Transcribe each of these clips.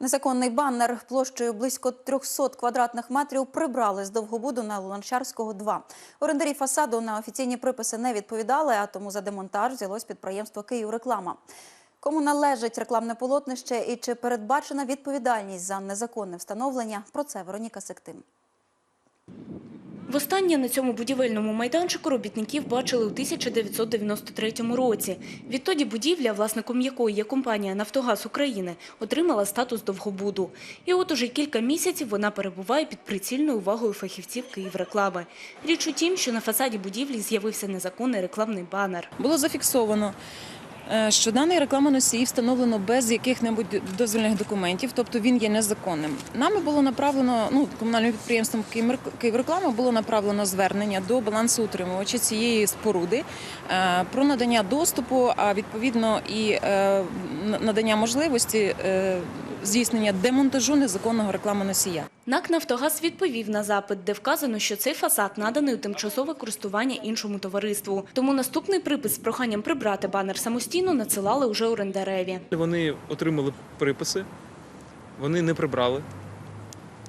Незаконний баннер площею близько 300 квадратних метрів прибрали з Довгобуду на Луначарського 2. Орендарі фасаду на офіційні приписи не відповідали, а тому за демонтаж взялось підприємство «Київреклама». Кому належить рекламне полотнище і чи передбачена відповідальність за незаконне встановлення? Про це Вероніка Сектим. Востаннє на цьому будівельному майданчику робітників бачили у 1993 році. Відтоді будівля, власником якої є компанія «Нафтогаз України», отримала статус довгобуду. І от уже кілька місяців вона перебуває під прицільною увагою фахівців «Київреклами». Річ у тім, що на фасаді будівлі з'явився незаконний рекламний банер. Було зафіксовано, що даний рекламоносій встановлено без яких-небудь дозвільних документів, тобто він є незаконним. Нами було направлено, ну, комунальним підприємством «Київрек- «Київреклама» було направлено звернення до балансоутримувача цієї споруди е, про надання доступу, а відповідно і е, надання можливості е, здійснення демонтажу незаконного рекламоносія. НАК «Нафтогаз» відповів на запит, де вказано, що цей фасад наданий у тимчасове користування іншому товариству. Тому наступний припис з проханням прибрати банер самостійно надсилали уже орендареві. Вони отримали приписи, вони не прибрали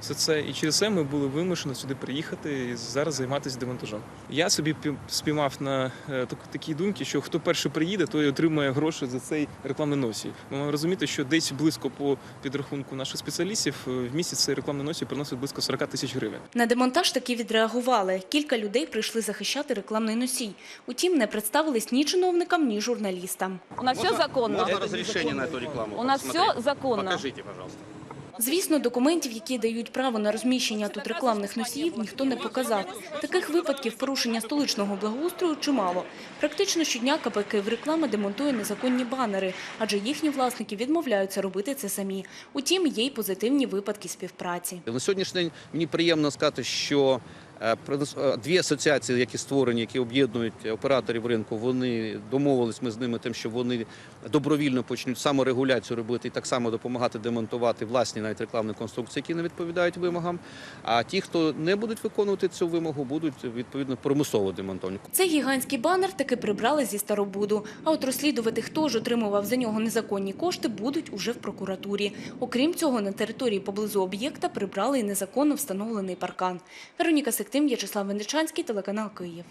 все це, і через це ми були вимушені сюди приїхати і зараз займатися демонтажом. Я собі спіймав на е, так- такій думці, що хто перший приїде, той отримає гроші за цей рекламний носій. Ми маємо розуміти, що десь близько по підрахунку наших спеціалістів е, в місяць цей рекламний носій приносить близько 40 тисяч гривень. На демонтаж таки відреагували. Кілька людей прийшли захищати рекламний носій. Утім, не представились ні чиновникам, ні журналістам. У нас все законно. На рекламу? У нас все законно. Покажите, пожалуйста. Звісно, документів, які дають право на розміщення тут рекламних носіїв, ніхто не показав. Таких випадків порушення столичного благоустрою чимало. Практично щодня КП «Київреклама» демонтує незаконні банери, адже їхні власники відмовляються робити це самі. Утім, є й позитивні випадки співпраці. На сьогоднішній день мені приємно сказати, що дві асоціації, які створені, які об'єднують операторів ринку, вони домовились ми з ними тим, що вони добровільно почнуть саморегуляцію робити і так само допомагати демонтувати власні навіть рекламні конструкції, які не відповідають вимогам. А ті, хто не будуть виконувати цю вимогу, будуть відповідно примусово демонтовані. Цей гігантський банер таки прибрали зі Старобуду. А от розслідувати, хто ж отримував за нього незаконні кошти, будуть уже в прокуратурі. Окрім цього, на території поблизу об'єкта прибрали і незаконно встановлений паркан. Вероніка Сектим, В'ячеслав Венечанський, телеканал Київ.